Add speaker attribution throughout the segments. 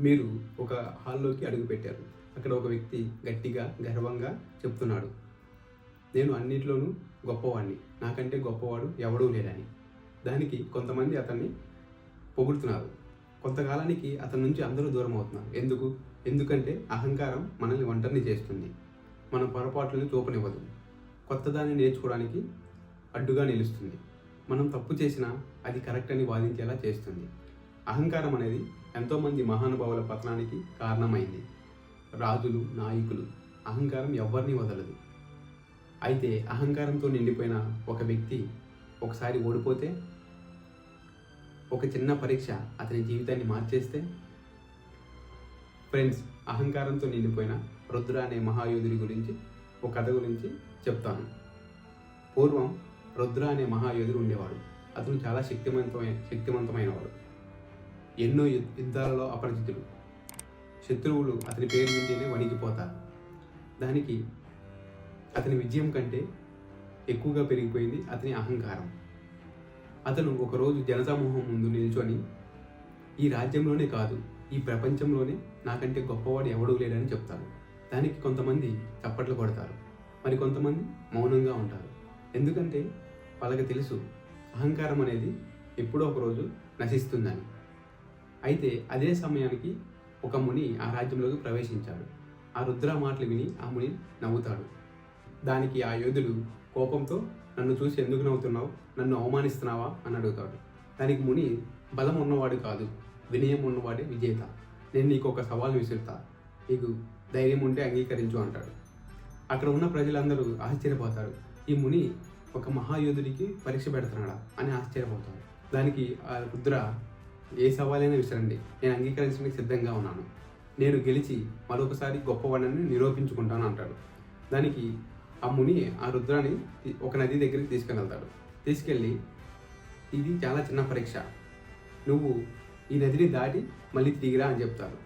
Speaker 1: మీరు ఒక హాల్లోకి అడుగుపెట్టారు అక్కడ ఒక వ్యక్తి గట్టిగా గర్వంగా చెప్తున్నాడు. నేను అన్నిట్లోనూ గొప్పవాడిని నాకంటే గొప్పవాడు ఎవడూ లేడని. దానికి కొంతమంది అతన్ని పొగుడుతున్నారు. కొంతకాలానికి అతని నుంచి అందరూ దూరం అవుతున్నారు. ఎందుకు? ఎందుకంటే అహంకారం మనల్ని ఒంటరిని చేస్తుంది. మన పొరపాట్లను చూపనివ్వదు. కొత్తదాన్ని నేర్చుకోవడానికి అడ్డుగా నిలుస్తుంది. మనం తప్పు చేసినా అది కరెక్ట్ అని వాదించేలా చేస్తుంది. అహంకారం అనేది ఎంతోమంది మహానుభావుల పతనానికి కారణమైంది. రాజులు నాయకులు అహంకారం ఎవరిని వదలదు. అయితే అహంకారంతో నిండిపోయిన ఒక వ్యక్తి ఒకసారి ఓడిపోతే ఒక చిన్న పరీక్ష అతని జీవితాన్ని మార్చేస్తే ఫ్రెండ్స్ అహంకారంతో నిండిపోయిన రుద్ర అనే మహాయోధుడి గురించి ఒక కథ గురించి చెప్తాను. పూర్వం రుద్ర అనే మహాయోధుడు ఉండేవాడు. అతను చాలా శక్తివంతమైన శక్తివంతమైనవాడు. ఎన్నో యుద్ధాలలో అపరిచితుడు శత్రువులు అతని పేరు వింటేనే వణికిపోతారు. దానికి అతని విజయం కంటే ఎక్కువగా పెరిగిపోయింది అతని అహంకారం. అతను ఒకరోజు జనసమూహం ముందు నిల్చొని ఈ రాజ్యంలోనే కాదు ఈ ప్రపంచంలోనే నాకంటే గొప్పవాడు ఎవడూ లేడని చెప్తారు దానికి కొంతమంది చప్పట్లు కొడతారు. మరి కొంతమంది మౌనంగా ఉంటారు. ఎందుకంటే వాళ్ళకి తెలుసు అహంకారం అనేది ఎప్పుడో ఒకరోజు నశిస్తుందని. అయితే అదే సమయానికి ఒక ముని ఆ రాజ్యంలోకి ప్రవేశించాడు. ఆ రుద్ర మాటలు విని ఆ ముని నవ్వుతాడు. దానికి ఆ యోధుడు కోపంతో నన్ను చూసి ఎందుకు నవ్వుతున్నావు? నన్ను అవమానిస్తున్నావా? అని అడుగుతాడు. దానికి ముని బలం ఉన్నవాడు కాదు వినయం ఉన్నవాడే విజేత. నేను నీకు ఒక సవాల్ విసురుతా. నీకు ధైర్యం ఉంటే అంగీకరించు అంటాడు. అక్కడ ఉన్న ప్రజలందరూ ఆశ్చర్యపోతారు. ఈ ముని ఒక మహాయోధుడికి పరీక్ష పెడుతున్నాడా అని ఆశ్చర్యపోతాడు దానికి ఆ రుద్ర ఏ సవాలైనా విసరండి. నేను అంగీకరించడానికి సిద్ధంగా ఉన్నాను. నేను గెలిచి మరొకసారి గొప్పవాడిని నిరూపించుకుంటాను అంటాడు. దానికి ఆ ముని ఆ రుద్రాన్ని ఒక నది దగ్గరికి తీసుకుని వెళ్తాడు తీసుకెళ్ళి ఇది చాలా చిన్న పరీక్ష. నువ్వు ఈ నదిని దాటి మళ్ళీ తిరిగిరా అని చెప్తారు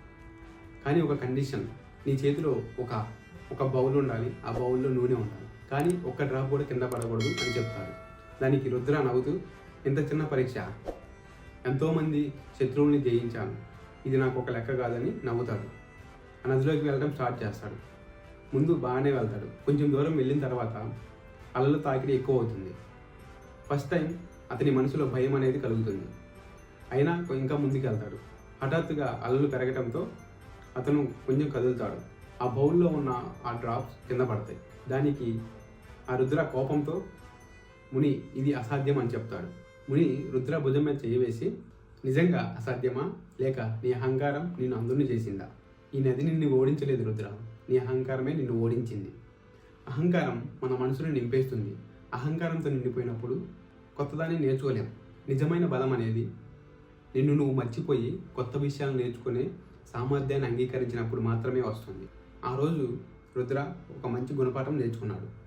Speaker 1: కానీ ఒక కండిషన్ నీ చేతిలో ఒక ఒక బౌల్ ఉండాలి. ఆ బౌల్లో నూనె ఉండాలి. కానీ ఒక్క డ్రాప్ కూడా కింద పడకూడదు అని చెప్తారు దానికి రుద్ర నవ్వుతూ ఇంత చిన్న పరీక్ష ఎంతోమంది శత్రువుల్ని జయించాను. ఇది నాకు ఒక లెక్క కాదని నవ్వుతాడు. ఆ నదిలోకి వెళ్ళడం స్టార్ట్ చేస్తాడు. ముందు బాగానే వెళ్తాడు. కొంచెం దూరం వెళ్ళిన తర్వాత అలలు తాకిడి ఎక్కువ అవుతుంది ఫస్ట్ టైం అతని మనసులో భయం అనేది కలుగుతుంది. అయినా ఇంకా ముందుకు వెళ్తాడు హఠాత్తుగా అలలు పెరగడంతో అతను కొంచెం కదులుతాడు. ఆ బౌల్లో ఉన్న ఆ డ్రాప్స్ కింద పడతాయి. దానికి ఆ రుద్ర కోపంతో ముని ఇది అసాధ్యం అని చెప్తాడు. ముని రుద్ర భుజం మీద చేయవేసి నిజంగా అసాధ్యమా? లేక నీ అహంకారం నిన్ను అందుని చేసిందా? ఈ నది నిన్ను ఓడించలేదు రుద్ర. నీ అహంకారమే నిన్ను ఓడించింది. అహంకారం మన మనసును నింపేస్తుంది. అహంకారంతో నిండిపోయినప్పుడు కొత్తదాన్ని నేర్చుకోలేం. నిజమైన బలం అనేది నిన్ను నువ్వు మర్చిపోయి కొత్త విషయాలు నేర్చుకునే సామర్థ్యాన్ని అంగీకరించినప్పుడు మాత్రమే వస్తుంది. ఆ రోజు రుద్ర ఒక మంచి గుణపాఠం నేర్చుకున్నాడు.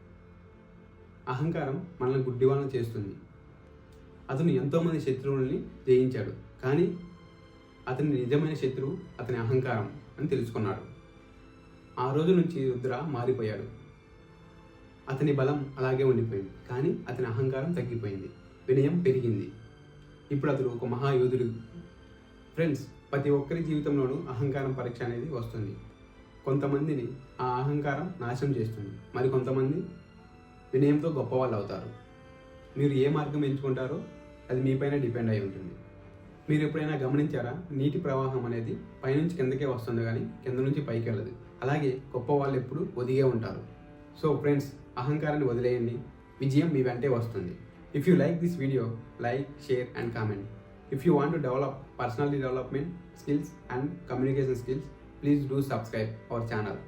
Speaker 1: అహంకారం మనల్ని గుడ్డివాళ్ళని చేస్తుంది. అతను ఎంతోమంది శత్రువుల్ని జయించాడు. కానీ అతని నిజమైన శత్రువు అతని అహంకారం అని తెలుసుకున్నాడు. ఆ రోజు నుంచి రుద్ర మారిపోయాడు. అతని బలం అలాగే ఉండిపోయింది. కానీ అతని అహంకారం తగ్గిపోయింది. వినయం పెరిగింది. ఇప్పుడు అతడు ఒక మహాయోధుడు. ఫ్రెండ్స్ ప్రతి ఒక్కరి జీవితంలోనూ అహంకారం పరీక్ష అనేది వస్తుంది. కొంతమందిని ఆ అహంకారం నాశనం చేస్తుంది. మరి కొంతమంది వినయంతో గొప్పవాళ్ళు అవుతారు. మీరు ఏ మార్గం ఎంచుకుంటారో అది మీపైన డిపెండ్ అయి ఉంటుంది. మీరు ఎప్పుడైనా గమనించారా? నీటి ప్రవాహం అనేది పైనుంచి కిందకే వస్తుంది కానీ కింద నుంచి పైకి వెళ్ళదు. అలాగే గొప్ప వాళ్ళు ఎప్పుడు ఒదిగే ఉంటారు. సో ఫ్రెండ్స్ అహంకారాన్ని వదిలేయండి. విజయం మీ వెంటే వస్తుంది. If you like this video like share and comment if you want to develop personality development skills and communication skills please do subscribe our channel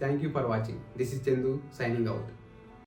Speaker 1: thank you for watching this is Chandu signing out